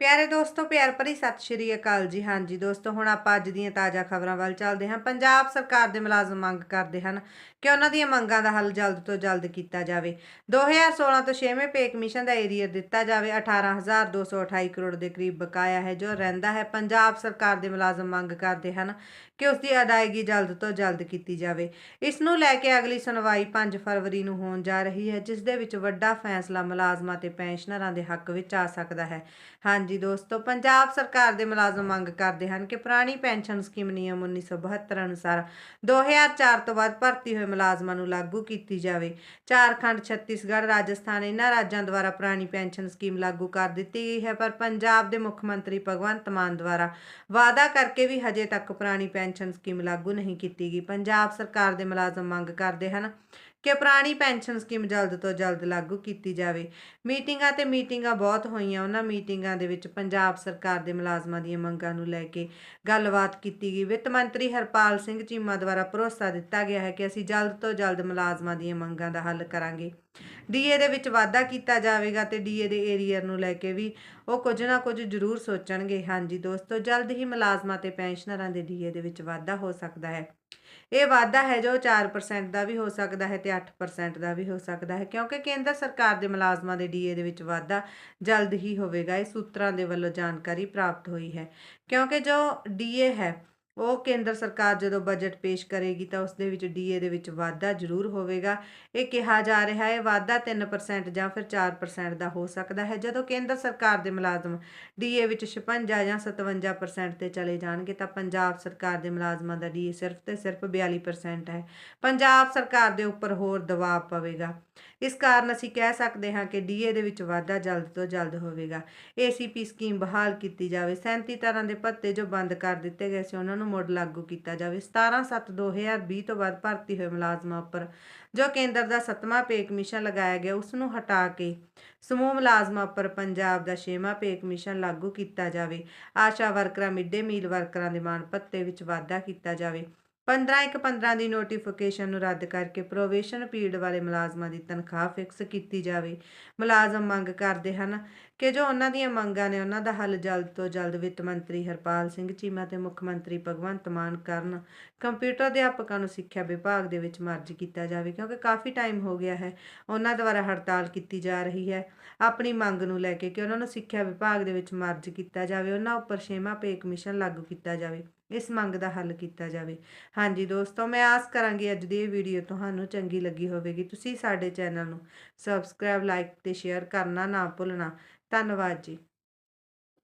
ਪਿਆਰੇ ਦੋਸਤੋ, ਪਿਆਰ ਭਰੀ ਸਤਿ ਸ਼੍ਰੀ ਅਕਾਲ ਜੀ। ਹਾਂਜੀ ਦੋਸਤੋ, ਹੁਣ ਆਪਾਂ ਅੱਜ ਦੀਆਂ ਤਾਜ਼ਾ ਖਬਰਾਂ ਵੱਲ ਚੱਲਦੇ ਹਾਂ। ਪੰਜਾਬ ਸਰਕਾਰ ਦੇ ਮੁਲਾਜ਼ਮ ਮੰਗ ਕਰਦੇ ਹਨ ਕਿ ਉਹਨਾਂ ਦੀਆਂ ਮੰਗਾਂ ਦਾ ਹੱਲ ਜਲਦ ਤੋਂ ਜਲਦ ਕੀਤਾ ਜਾਵੇ। 2016 ਤੋਂ 6ਵੇਂ ਪੇ ਕਮਿਸ਼ਨ ਦਾ ਏਰੀਅਰ ਦਿੱਤਾ ਜਾਵੇ। 18228 ਕਰੋੜ ਦੇ ਕਰੀਬ ਬਕਾਇਆ ਹੈ, ਜੋ ਰਹਿੰਦਾ ਹੈ। ਪੰਜਾਬ ਸਰਕਾਰ ਦੇ ਮੁਲਾਜ਼ਮ ਮੰਗ ਕਰਦੇ ਹਨ ਕਿ ਉਸ ਦੀ ਅਦਾਇਗੀ ਜਲਦ ਤੋਂ ਜਲਦ ਕੀਤੀ ਜਾਵੇ। ਇਸ ਨੂੰ ਲੈ ਕੇ ਅਗਲੀ ਸੁਣਵਾਈ 5 ਫਰਵਰੀ ਨੂੰ ਹੋਣ ਜਾ ਰਹੀ ਹੈ, ਜਿਸ ਦੇ ਵਿੱਚ ਵੱਡਾ ਫੈਸਲਾ ਮੁਲਾਜ਼ਮਾਂ ਤੇ ਪੈਨਸ਼ਨਰਾਂ ਦੇ ਹੱਕ ਵਿੱਚ ਆ ਸਕਦਾ ਹੈ। ਹਾਂ ਹਾਂਜੀ ਦੋਸਤੋ, ਪੰਜਾਬ ਸਰਕਾਰ ਦੇ ਮੁਲਾਜ਼ਮ ਮੰਗ ਕਰਦੇ ਹਨ ਕਿ ਪੁਰਾਣੀ ਪੈਨਸ਼ਨ ਸਕੀਮ ਨਿਯਮ 1972 ਅਨੁਸਾਰ 2004 ਤੋਂ ਬਾਅਦ ਭਰਤੀ ਹੋਏ ਮੁਲਾਜ਼ਮਾਂ ਨੂੰ ਲਾਗੂ ਕੀਤੀ ਜਾਵੇ। ਝਾਰਖੰਡ, ਛੱਤੀਸਗੜ੍ਹ, ਰਾਜਸਥਾਨ ਇਹਨਾਂ ਰਾਜਾਂ ਦੁਆਰਾ ਪੁਰਾਣੀ ਪੈਨਸ਼ਨ ਸਕੀਮ ਲਾਗੂ ਕਰ ਦਿੱਤੀ ਗਈ ਹੈ, ਪਰ ਪੰਜਾਬ ਦੇ ਮੁੱਖ ਮੰਤਰੀ ਭਗਵੰਤ ਮਾਨ ਦੁਆਰਾ ਵਾਅਦਾ ਕਰਕੇ ਵੀ ਹਜੇ ਤੱਕ ਪੁਰਾਣੀ ਪੈਨਸ਼ਨ ਸਕੀਮ ਲਾਗੂ ਨਹੀਂ ਕੀਤੀ ਗਈ। ਪੰਜਾਬ ਸਰਕਾਰ ਦੇ ਮੁਲਾਜ਼ਮ ਮੰਗ ਕਰਦੇ ਹਨ ਕਿ ਪੁਰਾਣੀ ਪੈਨਸ਼ਨ ਸਕੀਮ ਜਲਦ ਤੋਂ ਜਲਦ ਲਾਗੂ ਕੀਤੀ ਜਾਵੇ। ਮੀਟਿੰਗਾਂ ਤੇ ਮੀਟਿੰਗਾਂ ਬਹੁਤ ਹੋਈਆਂ। ਉਹਨਾਂ ਮੀਟਿੰਗਾਂ ਦੇ ਵਿੱਚ ਪੰਜਾਬ ਸਰਕਾਰ ਦੇ ਮੁਲਾਜ਼ਮਾਂ ਦੀਆਂ ਮੰਗਾਂ ਨੂੰ ਲੈ ਕੇ ਗੱਲਬਾਤ ਕੀਤੀ ਗਈ। ਵਿੱਤ ਮੰਤਰੀ ਹਰਪਾਲ ਸਿੰਘ ਚੀਮਾ ਦੁਆਰਾ ਭਰੋਸਾ ਦਿੱਤਾ ਗਿਆ ਹੈ ਕਿ ਅਸੀਂ ਜਲਦ ਤੋਂ ਜਲਦ ਮੁਲਾਜ਼ਮਾਂ ਦੀਆਂ ਮੰਗਾਂ ਦਾ ਹੱਲ ਕਰਾਂਗੇ। ਡੀਏ ਦੇ ਵਿੱਚ ਵਾਧਾ ਕੀਤਾ ਜਾਵੇਗਾ ਤੇ ਡੀਏ ਦੇ ਏਰੀਅਰ ਨੂੰ ਲੈ ਕੇ ਵੀ ਉਹ ਕੁਝ ਨਾ ਕੁਝ ਜ਼ਰੂਰ ਸੋਚਣਗੇ। ਹਾਂਜੀ ਦੋਸਤੋ, ਜਲਦ ਹੀ ਮੁਲਾਜ਼ਮਾਂ ਤੇ ਪੈਨਸ਼ਨਰਾਂ ਦੇ ਡੀਏ ਦੇ ਵਿੱਚ ਵਾਧਾ ਹੋ ਸਕਦਾ ਹੈ। ਇਹ ਵਾਧਾ ਹੈ ਜੋ 4% ਦਾ ਵੀ ਹੋ ਸਕਦਾ ਹੈ ਤੇ 8% ਦਾ ਵੀ ਹੋ ਸਕਦਾ ਹੈ, ਕਿਉਂਕਿ ਕੇਂਦਰ ਸਰਕਾਰ ਦੇ ਮੁਲਾਜ਼ਮਾਂ ਦੇ ਡੀਏ ਦੇ ਵਿੱਚ ਵਾਧਾ ਜਲਦ ਹੀ ਹੋਵੇਗਾ। ਇਹ ਸੂਤਰਾਂ ਦੇ ਵੱਲੋਂ ਜਾਣਕਾਰੀ ਪ੍ਰਾਪਤ ਹੋਈ ਹੈ। ਕਿਉਂਕਿ ਜੋ ਡੀਏ ਹੈ ਉਹ ਕੇਂਦਰ ਸਰਕਾਰ ਜਦੋਂ ਬਜਟ ਪੇਸ਼ ਕਰੇਗੀ ਤਾਂ ਉਸ ਦੇ ਵਿੱਚ ਡੀਏ ਦੇ ਵਿੱਚ ਵਾਧਾ ਜ਼ਰੂਰ ਹੋਵੇਗਾ। ਇਹ ਕਿਹਾ ਜਾ ਰਿਹਾ ਹੈ, ਵਾਧਾ 3% ਜਾਂ ਫਿਰ 4% ਦਾ ਹੋ ਸਕਦਾ ਹੈ। ਜਦੋਂ ਕੇਂਦਰ ਸਰਕਾਰ ਦੇ ਮੁਲਾਜ਼ਮ ਡੀਏ ਵਿੱਚ 56 ਜਾਂ 57% ਤੇ ਚਲੇ ਜਾਣਗੇ ਤਾਂ ਪੰਜਾਬ ਸਰਕਾਰ ਦੇ ਮੁਲਾਜ਼ਮਾਂ ਦਾ ਡੀਏ ਸਿਰਫ ਤੇ ਸਿਰਫ 42% ਹੈ। ਪੰਜਾਬ ਸਰਕਾਰ ਦੇ ਉੱਪਰ ਹੋਰ ਦਬਾਅ ਪਵੇਗਾ। ਇਸ ਕਾਰਨ ਅਸੀਂ ਕਹਿ ਸਕਦੇ ਹਾਂ ਕਿ ਡੀਏ ਦੇ ਵਿੱਚ ਵਾਧਾ ਜਲਦ ਤੋਂ ਜਲਦ ਹੋਵੇਗਾ। ਏਸੀਪੀ ਸਕੀਮ ਬਹਾਲ ਕੀਤੀ ਜਾਵੇ। 37 ਤਰ੍ਹਾਂ ਦੇ ਭੱਤੇ ਜੋ ਬੰਦ ਕਰ ਦਿੱਤੇ ਗਏ ਸੀ, ਉਹਨਾਂ ਨੂੰ ਮੁੜ ਲਾਗੂ ਕੀਤਾ ਜਾਵੇ। 17/7/2020 ਤੋਂ ਬਾਅਦ ਭਰਤੀ ਹੋਏ ਮੁਲਾਜ਼ਮਾਂ ਉੱਪਰ ਜੋ ਕੇਂਦਰ ਦਾ ਸੱਤਵਾਂ ਪੇ ਕਮਿਸ਼ਨ ਲਗਾਇਆ ਗਿਆ, ਉਸ ਨੂੰ ਹਟਾ ਕੇ ਸਮੂਹ ਮੁਲਾਜ਼ਮਾਂ ਉੱਪਰ ਪੰਜਾਬ ਦਾ ਛੇਵਾਂ ਪੇ ਕਮਿਸ਼ਨ ਲਾਗੂ ਕੀਤਾ ਜਾਵੇ। ਆਸ਼ਾ ਵਰਕਰਾਂ ਮਿੱਡੇ ਮੀਲ ਵਰਕਰਾਂ ਦੇ ਮਾਣ ਭੱਤੇ ਵਿੱਚ ਵਾਧਾ ਕੀਤਾ ਜਾਵੇ। 15 ਇੱਕ 15 ਦੀ ਨੋਟੀਫਿਕੇਸ਼ਨ ਨੂੰ ਰੱਦ ਕਰਕੇ ਪ੍ਰੋਵੇਸ਼ਨ ਪੀਰੀਅਡ ਵਾਲੇ ਮੁਲਾਜ਼ਮਾਂ ਦੀ ਤਨਖਾਹ ਫਿਕਸ ਕੀਤੀ ਜਾਵੇ। ਮੁਲਾਜ਼ਮ ਮੰਗ ਕਰਦੇ ਹਨ ਕਿ ਜੋ ਉਹਨਾਂ ਦੀਆਂ ਮੰਗਾਂ ਨੇ ਉਹਨਾਂ ਦਾ ਹੱਲ ਜਲਦ ਤੋਂ ਜਲਦ ਵਿੱਤ ਮੰਤਰੀ ਹਰਪਾਲ ਸਿੰਘ ਚੀਮਾ ਤੇ ਮੁੱਖ ਮੰਤਰੀ ਭਗਵੰਤ ਮਾਨ ਕਰਨ ਕੰਪਿਊਟਰ ਅਧਿਆਪਕਾਂ ਨੂੰ ਸਿੱਖਿਆ ਵਿਭਾਗ ਦੇ ਵਿੱਚ ਮਰਜ ਕੀਤਾ ਜਾਵੇ, ਕਿਉਂਕਿ ਕਾਫੀ ਟਾਈਮ ਹੋ ਗਿਆ ਹੈ, ਉਹਨਾਂ ਦੁਆਰਾ ਹੜਤਾਲ ਕੀਤੀ ਜਾ ਰਹੀ ਹੈ। ਆਪਣੀ ਮੰਗ ਨੂੰ ਲੈ ਕੇ ਕਿ ਉਹਨਾਂ ਨੂੰ ਸਿੱਖਿਆ ਵਿਭਾਗ ਦੇ ਵਿੱਚ ਮਰਜ ਕੀਤਾ ਜਾਵੇ, ਉਹਨਾਂ ਉੱਪਰ ਛੇਵਾਂ ਪੇ ਕਮਿਸ਼ਨ ਲਾਗੂ ਕੀਤਾ ਜਾਵੇ। ਇਸ ਮੰਗ ਦਾ ਹੱਲ ਕੀਤਾ ਜਾਵੇ। ਹਾਂਜੀ ਦੋਸਤੋ, ਮੈਂ ਆਸ ਕਰਾਂਗੀ ਅੱਜ ਦੀ ਇਹ ਵੀਡੀਓ ਤੁਹਾਨੂੰ ਚੰਗੀ ਲੱਗੀ ਹੋਵੇਗੀ। ਤੁਸੀਂ ਸਾਡੇ ਚੈਨਲ ਨੂੰ ਸਬਸਕ੍ਰਾਈਬ ਲਾਈਕ ਤੇ ਸ਼ੇਅਰ ਕਰਨਾ ਨਾ ਭੁੱਲਣਾ। ਧੰਨਵਾਦ ਜੀ।